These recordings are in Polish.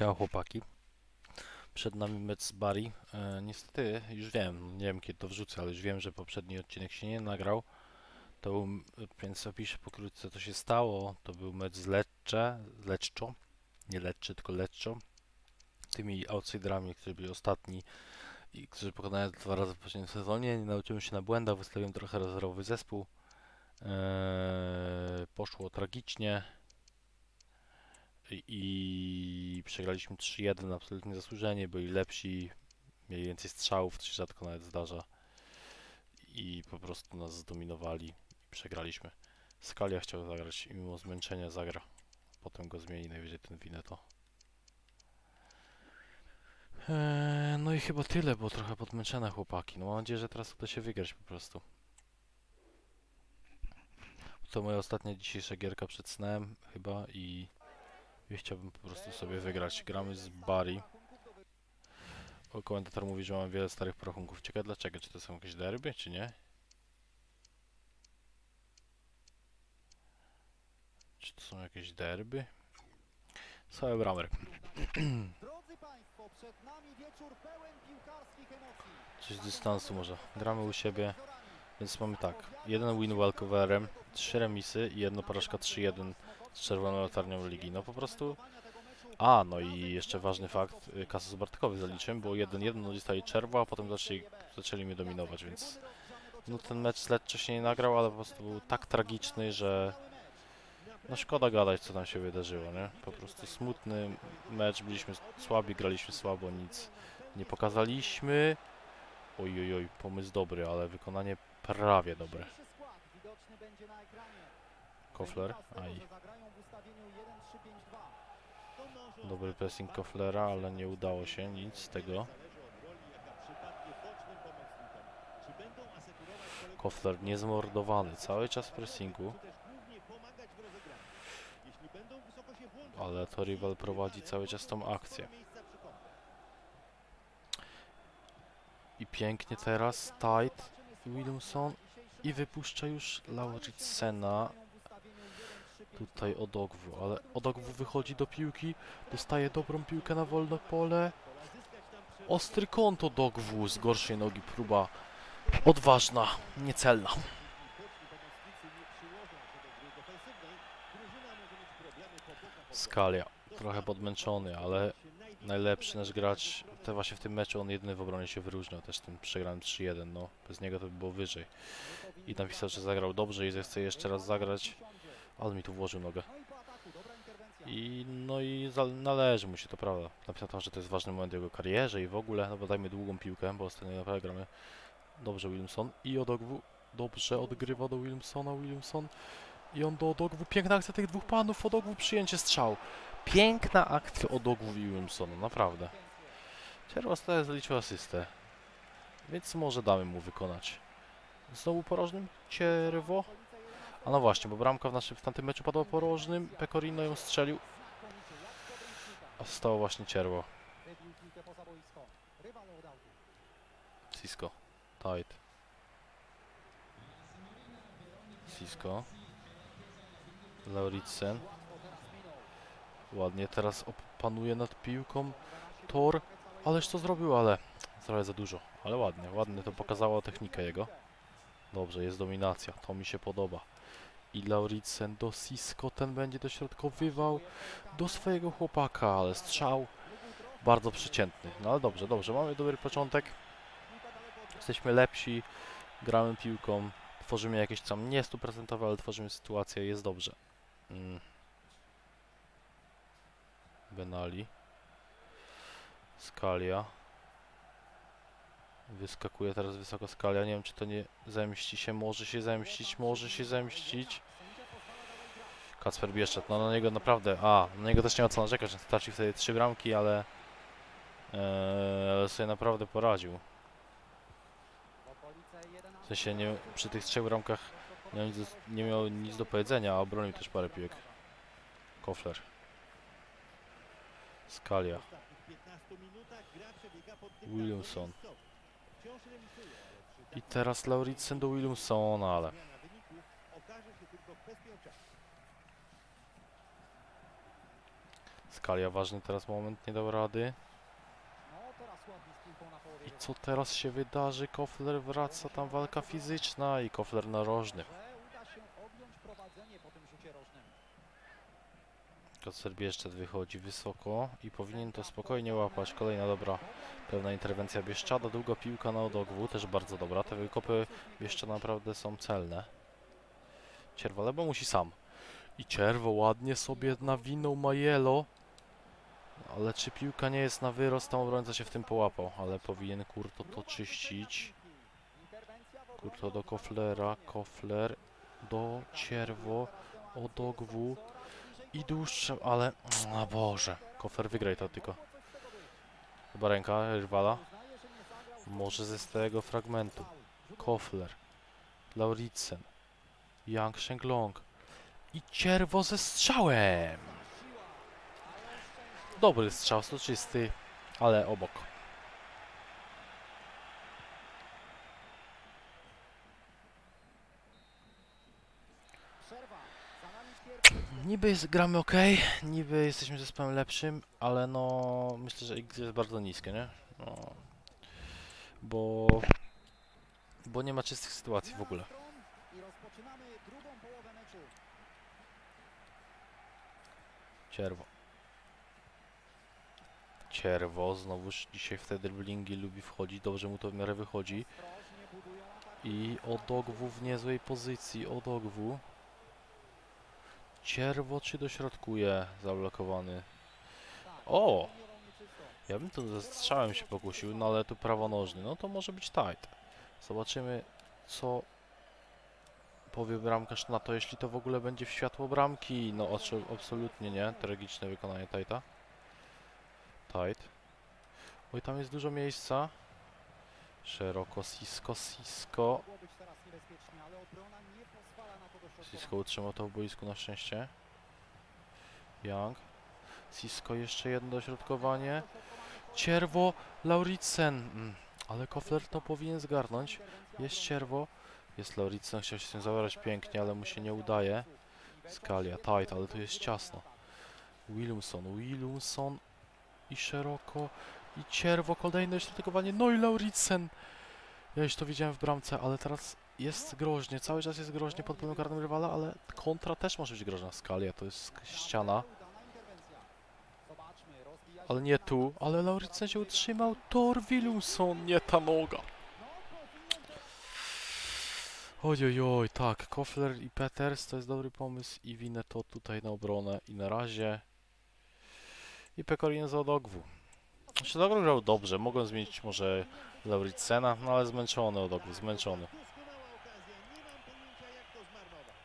Siema chłopaki. Przed nami mecz Bari. E, niestety, już wiem, nie wiem kiedy to wrzucę, ale już wiem, że poprzedni odcinek się nie nagrał. To był, więc opiszę pokrótce co się stało. To był mecz z Lecce, z Lecco, nie Lecce, tylko Lecco. Tymi outsiderami, którzy byli ostatni i którzy pokonałem dwa razy w poprzednim sezonie. Nie nauczyłem się na błędach, wystawiłem trochę rezerwowy zespół. E, poszło tragicznie i- przegraliśmy 3-1 absolutnie zasłużenie, byli lepsi, mieli więcej strzałów, to się rzadko nawet zdarza i po prostu nas zdominowali i przegraliśmy. Skalia chciał zagrać i mimo zmęczenia zagra. Potem go zmieni najwyżej ten Wineto. Eee, no i chyba tyle, bo trochę podmęczone chłopaki. No mam nadzieję, że teraz uda się wygrać po prostu. To moja ostatnia dzisiejsza gierka przed snem chyba i i chciałbym po prostu sobie wygrać. Gramy z Bari. O, komentator mówi, że mam wiele starych porachunków. Ciekawe dlaczego? Czy to są jakieś derby, czy nie? Czy to są jakieś derby? Cały bramer. Drodzy Państwo, przed nami wieczór pełen piłkarskich emocji. Coś z dystansu może. Gramy u siebie, więc mamy tak. Jeden win walkoverem, trzy remisy i jedno porażka 3-1 z czerwoną latarnią ligi. No po prostu... A, no i jeszcze ważny fakt. y, Kasus Bartkowy zaliczyłem, bo 1-1 no dostali czerwo, a potem zaczęli, zaczęli mnie dominować, więc... No ten mecz z Lecce się nie nagrał, ale po prostu był tak tragiczny, że... No szkoda gadać, co tam się wydarzyło, nie? Po prostu smutny mecz, byliśmy słabi, graliśmy słabo, nic nie pokazaliśmy. Oj, oj, oj, pomysł dobry, ale wykonanie prawie dobre. Kofler, aj. że zagrają w ustawieniu 1-3-5-2. Dobry pressing Koflera, ale nie udało się nic z tego. Kofler niezmordowany, cały czas pressingu, ale to rywal prowadzi cały czas tą akcję. I pięknie teraz tight Williamson i wypuszcza już Lauritsena tutaj Odogwu, ale Odogwu wychodzi do piłki, dostaje dobrą piłkę na wolne pole. Ostry kąt Odogwu z gorszej nogi, próba odważna, niecelna. Skalia, trochę podmęczony, ale najlepszy nasz gracz, te właśnie w tym meczu on jedyny w obronie się wyróżniał, też tym przegranym 3-1, no bez niego to by było wyżej. I napisał, że zagrał dobrze i zechce jeszcze raz zagrać, ale mi tu włożył nogę. No i no i należy mu się to, prawda. Napisał tam, że to jest ważny moment jego karierze i w ogóle, no bo dajmy długą piłkę, bo ostatnio naprawdę gramy dobrze Williamson i Odogwu dobrze odgrywa do Williamsona, Williamson i on do Odogwu, piękna akcja tych dwóch panów, Odogwu przyjęcie strzał. Piękna akcja Odogwu i Williamsona, naprawdę. Czerwostek zaliczył asystę, więc może damy mu wykonać. Znowu porożnym? Cierwo? A no właśnie, bo bramka w naszym w tamtym meczu padła porożnym, Pecorino ją strzelił, a stało właśnie cierwo. Cisco. Tight. Cisco. Lauritsen. Ładnie teraz panuje nad piłką. Tor. Ależ to zrobił, ale trochę za dużo. Ale ładnie, ładnie to pokazało technikę jego. Dobrze, jest dominacja. To mi się podoba. I Lauritsen do Cisco. Ten będzie dośrodkowywał do swojego chłopaka, ale strzał bardzo przeciętny. No ale dobrze, dobrze. Mamy dobry początek. Jesteśmy lepsi, gramy piłką, tworzymy jakieś tam nie stuprocentowe, ale tworzymy sytuację, jest dobrze. Mm. Benali. Skalia. Wyskakuje teraz wysoko Skalia. Nie wiem, czy to nie zemści się. Może się zemścić, może się zemścić. Kacper Bieszczat. No na niego naprawdę... A, na niego też nie ma co narzekać. Stracił wtedy trzy bramki, ale... Eee, ale sobie naprawdę poradził. W sensie nie, przy tych trzech bramkach nie miał, nic do, nie miał nic do powiedzenia, a obronił też parę piłek. Kofler. Skalia. Williamson. I teraz Lauritsen do Williamsona, ale... Skalia ważny teraz moment, nie dał rady. No. I co teraz się wydarzy? Kofler wraca, tam walka fizyczna i Kofler narożny. Że uda się objąć prowadzenie po tym rzucie rożnym. Kocler Bieszczad wychodzi wysoko i powinien to spokojnie łapać. Kolejna dobra, pełna interwencja Bieszczada. Długa piłka na odogwu, też bardzo dobra. Te wykopy jeszcze naprawdę są celne. Cierwa Lebo musi sam. I Cierwo ładnie sobie nawinął Majelo. Ale czy piłka nie jest na wyrost, tam obrońca się w tym połapał. Ale powinien Kurto to czyścić. Kurto do Koflera, Kofler do Cierwo, Odogwu i dłuższe, ale... A Boże, Kofler wygraj to tylko. Chyba ręka rywala. Może ze stałego fragmentu. Kofler, Lauritsen, Yang Shenglong i Cierwo ze strzałem! Dobry strzał, soczysty, ale obok. przerwa. Za nami pierwszy Niby gramy ok, niby jesteśmy zespołem lepszym, ale no myślę, że X jest bardzo niskie, nie? No, bo, bo nie ma czystych sytuacji w ogóle. Cierwo. Cierwo, znowuż dzisiaj w te driblingi lubi wchodzić, dobrze mu to w miarę wychodzi. I Odogwu w niezłej pozycji, Odogwu. Cierwo czy dośrodkuje zablokowany? Tak, O! Ja bym tu ze strzałem się pokusił, no ale tu prawonożny, no to może być tight. Zobaczymy, co powie bramkarz na to, jeśli to w ogóle będzie w światło bramki. No absolutnie nie, tragiczne wykonanie tighta. Tight. Oj, tam jest dużo miejsca. Szeroko, Sisko, Sisko. Mogło być teraz niebezpiecznie, ale obrona nie Sisko utrzymał to w boisku na szczęście. Young. Sisko jeszcze jedno dośrodkowanie. Cierwo, Lauritsen. Mm, ale Kofler to powinien zgarnąć. Jest Cierwo. Jest Lauritsen, chciał się z tym zabrać pięknie, ale mu się nie udaje. Skalia, tight, ale tu jest ciasno. Williamson, Williamson i szeroko. I Cierwo, kolejne dośrodkowanie. No i Lauritsen. Ja już to widziałem w bramce, ale teraz jest groźnie. Cały czas jest groźnie pod polem karnym rywala, ale kontra też może być groźna. Skalia to jest ściana. Ale nie tu, ale Lauritsen się utrzymał. Thor nie ta noga. Ojojoj, tak, Kofler i Peters to jest dobry pomysł i winę to tutaj na obronę i na razie. I Pekorin za Odogwu. Znaczy grał dobrze, mogłem zmienić może Lauritsena, no ale zmęczony Odogwu, zmęczony. Doskonała okazja, nie mam pojęcia jak to zmarnować.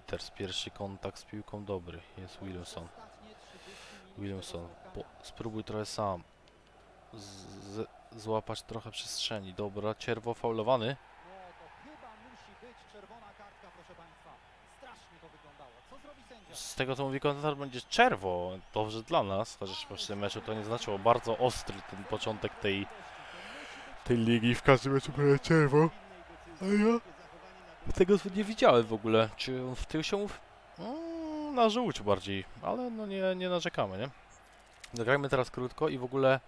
Peters, pierwszy kontakt z piłką dobry, jest Williamson. ostatnie 30 minut Williamson, po, spróbuj trochę sam. Z, złapać trochę przestrzeni. Dobra, cierwo faulowany. Z tego co mówi komentator będzie czerwo. Dobrze dla nas, chociaż w tym meczu to nie znaczyło. Bardzo ostry ten początek tej, tej ligi. W każdym meczu będzie czerwo. A ja tego nie widziałem w ogóle. Czy on w tył się? Mm, na żółć bardziej, ale no nie, nie narzekamy, nie? Zagrajmy teraz krótko i w ogóle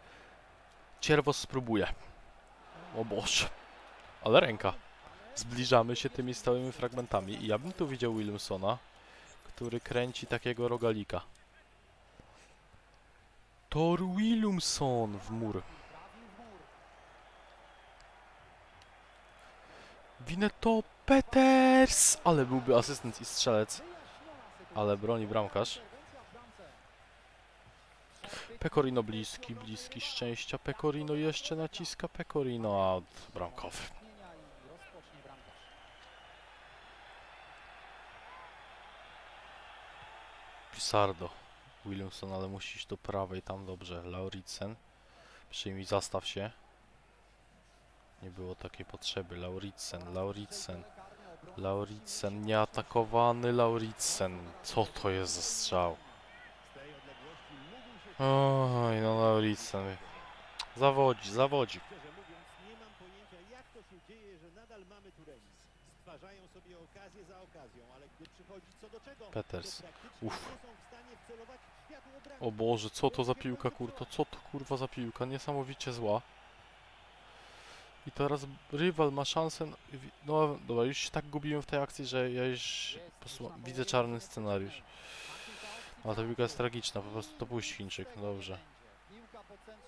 cierwo spróbuje. O Boże. Ale ręka. Zbliżamy się tymi stałymi fragmentami i ja bym tu widział Williamsona, który kręci takiego rogalika. Thor Williamson w mur. Trafił w mur. Winneto Peters! Ale byłby asystent i strzelec, ale broni bramkarz. Pecorino bliski, bliski szczęścia. Pecorino jeszcze naciska. Pecorino out bramkowy. Pisardo. Williamson, ale musi iść do prawej, tam dobrze. Lauritsen. Przyjmij, zastaw się. Nie było takiej potrzeby. Lauritsen, Lauritsen. Lauritsen, nieatakowany Lauritsen. Co to jest za strzał? Oj, no Lauritsen. Zawodzi, zawodzi. Peters. Uff. O Boże, co to za piłka, kurto? Co to kurwa za piłka? Niesamowicie zła. I teraz rywal ma szansę. No dobra, już się tak gubiłem w tej akcji, że ja już widzę czarny scenariusz. Ale ta piłka jest tragiczna, po prostu to puść Chińczyk, no dobrze.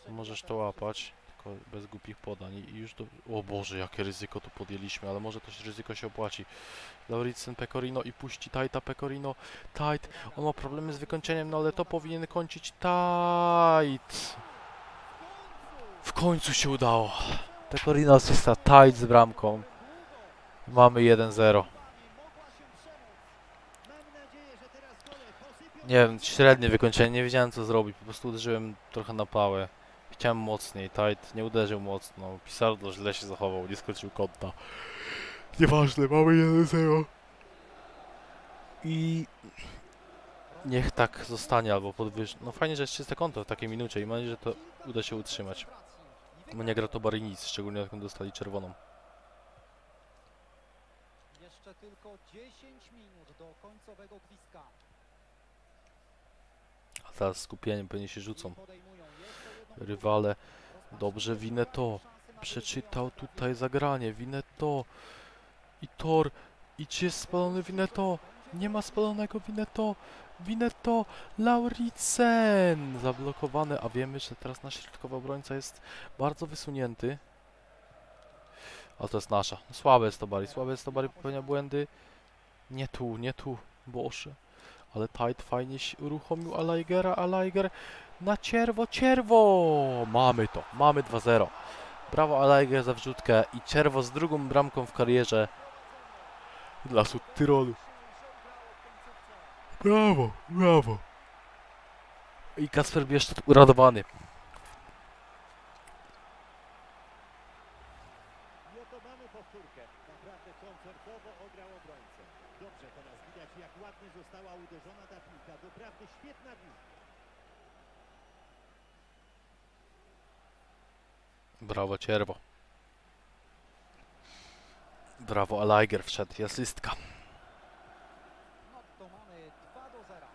Możesz to łapać, tylko bez głupich podań i już do... O Boże, jakie ryzyko tu podjęliśmy, ale może to ryzyko się opłaci. Lauritsen Pecorino i puści Tajta Pecorino. Tajt, on ma problemy z wykończeniem, no ale to powinien kończyć Tajt. W końcu się udało. Pecorino asysta, Tajt z bramką. Mamy 1-0. Mam nadzieję, że teraz gole posypią Nie wiem, średnie wykończenie, nie wiedziałem co zrobić, po prostu uderzyłem trochę na pałę. Chciałem mocniej, Tajt nie uderzył mocno, Pisardo źle się zachował, nie skończył kąta. Nieważne, mamy 1-0. I niech tak zostanie albo podwyż... No fajnie, że jest czyste konto w takiej minucie i mam nadzieję, że to uda się utrzymać. Bo nie gra to Bary nic, szczególnie jak dostali czerwoną. Jeszcze tylko 10 minut do końcowego gwizdka. A teraz skupieniem pewnie się rzucą. Rywale, dobrze winę to. Przeczytał tutaj zagranie, Wineto. I Tor. I czy jest spalony Wineto? Nie ma spalonego Wineto. Wineto. Lauritsen. Zablokowany, a wiemy, że teraz nasz środkowy obrońca jest bardzo wysunięty. Ale to jest nasza. Słabe jest to Bari, słabe jest to Bari, popełnia błędy. Nie tu, nie tu. Boże. Ale Tide fajnie się uruchomił Alaigera, Alaiger na cierwo, cierwo! Mamy to, mamy 2-0. Brawo Alaiger za wrzutkę i Czerwo z drugą bramką w karierze dla Sud Tyrolu. Brawo, brawo. I Kasper Bieszczot uradowany. I oto mamy powtórkę. Naprawdę koncertowo ograł obrońcę. Dobrze teraz widać, jak ładnie została uderzona ta piłka. Doprawdy świetna wizja. Brawo Cierwo. Brawo Alaiger wszedł i asystka. No to mamy 2 do 0.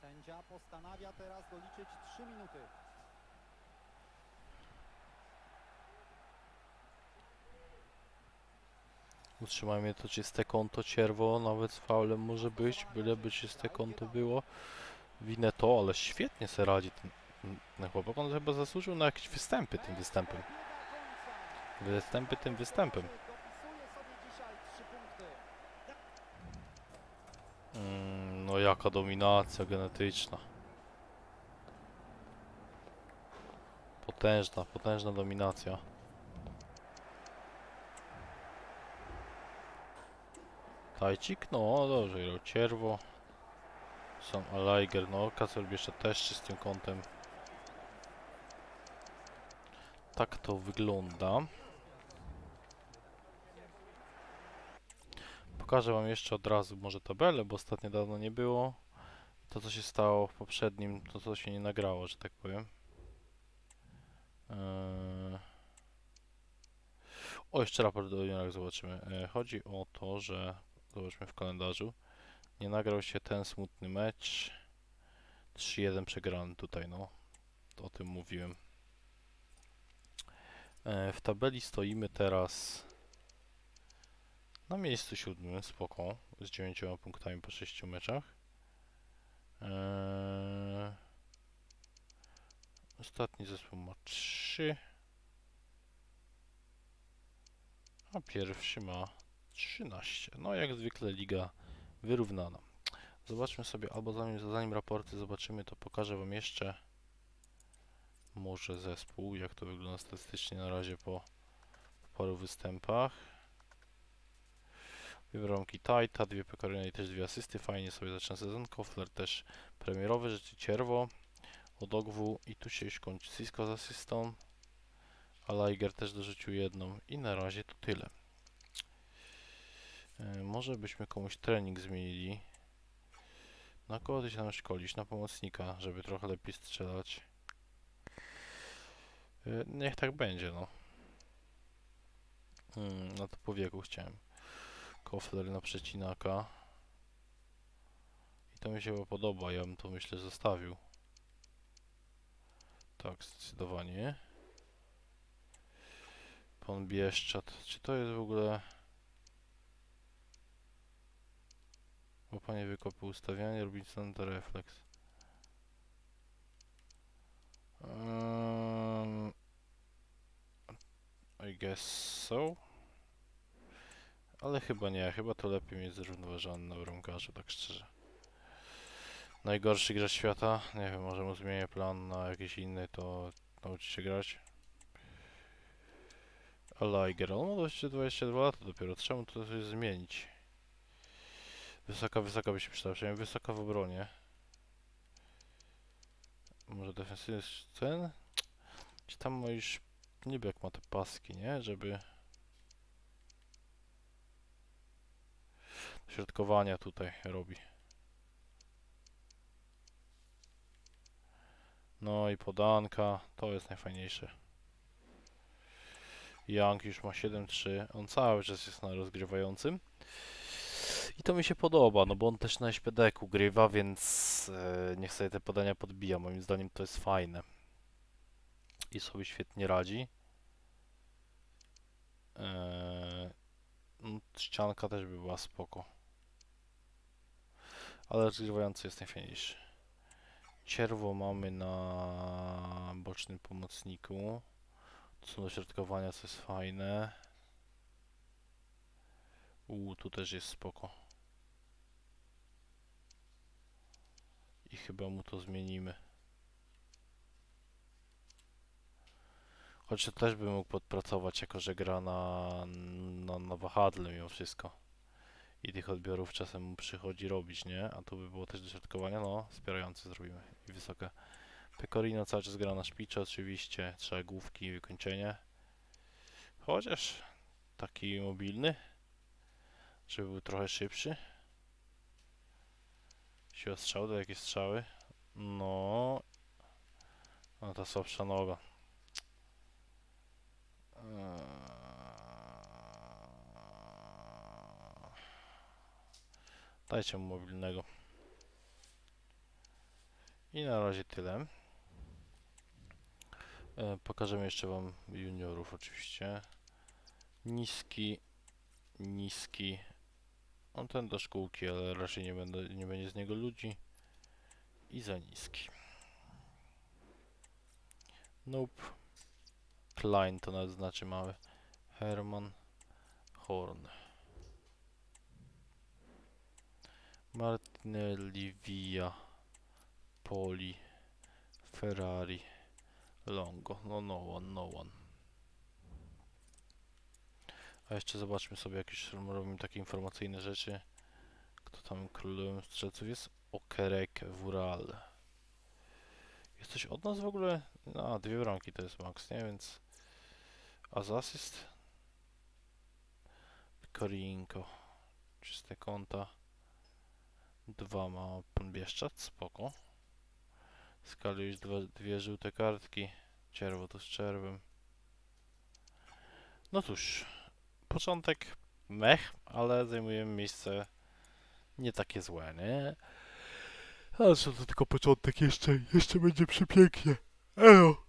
Sędzia postanawia teraz doliczyć 3 minuty. Utrzymajmy to czyste konto Cierwo, nawet z faulem może być, byleby czyste konto było. Winę to, ale świetnie se radzi ten, ten chłopak. On chyba zasłużył na jakieś występy tym występem. Występy tym występem. Dopisuje sobie dzisiaj 3 punkty. Mm, no jaka dominacja genetyczna. Potężna, potężna dominacja. Tajcik? No dobrze, grał Cierwo. Sam Alaiger, no Kasper jeszcze też czystym kątem. Tak to wygląda. Pokażę wam jeszcze od razu może tabelę, bo ostatnio dawno nie było. To co się stało w poprzednim, to co się nie nagrało, że tak powiem. Eee... O, jeszcze raport do juniorach zobaczymy. Eee, chodzi o to, że zobaczmy w kalendarzu. Nie nagrał się ten smutny mecz. 3-1 przegrany tutaj, no. O tym mówiłem. Eee, w tabeli stoimy teraz na miejscu siódmym, spoko, z 9 punktami po 6 meczach. Eee, ostatni zespół ma 3, a pierwszy ma 13. No jak zwykle liga wyrównana. Zobaczmy sobie, albo zanim, zanim raporty zobaczymy, to pokażę Wam jeszcze może zespół, jak to wygląda statystycznie na razie po, paru występach. Dwie bramki Tajta, dwie Pecorino i też dwie asysty. Fajnie sobie zaczyna sezon. Kofler też premierowy, rzeczy Cierwo, Odogwu i tu się już kończy Cisco z asystą. A Liger też dorzucił jedną i na razie to tyle. E, może byśmy komuś trening zmienili. Na kogo ty się szkolisz? Na pomocnika, żeby trochę lepiej strzelać. Y, Niech tak będzie, no. Hmm, na to po wieku chciałem. Kofler na przecinaka. I to mi się podoba, ja bym to myślę zostawił. Tak, zdecydowanie. Pan Bieszczat. Czy to jest w ogóle... Łapanie wykopy, ustawianie, to refleks. Guess so. Ale chyba nie, chyba to lepiej mieć zrównoważony na tak szczerze. Najgorszy gracz świata? Nie wiem, może mu zmienię plan na jakiś inny, to nauczy się grać. Liger, on ma jeszcze 22 lata dopiero, trzeba mu to coś zmienić. Wysoka, wysoka by się przydała, przynajmniej wysoka w obronie. Może defensywny ten? Czy tam już niby jak ma te paski, nie? Żeby... Środkowania tutaj robi. No i podanka, to jest najfajniejsze. Young już ma 7-3, on cały czas jest na rozgrywającym. I to mi się podoba, no bo on też na SPD-ku grywa, więc e, niech sobie te podania podbija. Moim zdaniem to jest fajne. I sobie świetnie radzi. E, no, ścianka też by była spoko. Ale rozgrywający jest najfajniejszy. Cierwo mamy na bocznym pomocniku. To są dośrodkowania, co jest fajne. Uuu, tu też jest spoko. I chyba mu to zmienimy. Choć to też bym mógł podpracować, jako że gra na, na, na wahadle mimo wszystko. I tych odbiorów czasem mu przychodzi robić, nie? A tu by było też dośrodkowania, no, wspierające zrobimy. I wysokie. Pecorino cały czas gra na szpicze oczywiście, trzeba główki, wykończenie. Chociaż taki mobilny, żeby był trochę szybszy. Siła strzał, do jakie strzały? No. No ta słabsza noga. Eee. Dajcie mu mobilnego. I na razie tyle. E, pokażemy jeszcze Wam juniorów oczywiście. Niski, niski. On ten do szkółki, ale raczej nie, będę, nie będzie z niego ludzi. I za niski. Nope. Klein to nawet znaczy mały. Herman Horn. Martinelli, Via, Poli, Ferrari, Longo. No no one, no one. A jeszcze zobaczmy sobie jakieś robimy takie informacyjne rzeczy. Kto tam królem strzelców jest? Okerek Wural. Jest coś od nas w ogóle? No, dwie bramki to jest max, nie? Więc... A z? Korinko. Czyste konta. Dwa ma pan Bieszczat, spoko. Skali już dwa, dwie żółte kartki. Czerwo to z czerwem. No cóż, początek mech, ale zajmujemy miejsce nie takie złe, nie? Ale to tylko początek, jeszcze, jeszcze będzie przepięknie. Elo!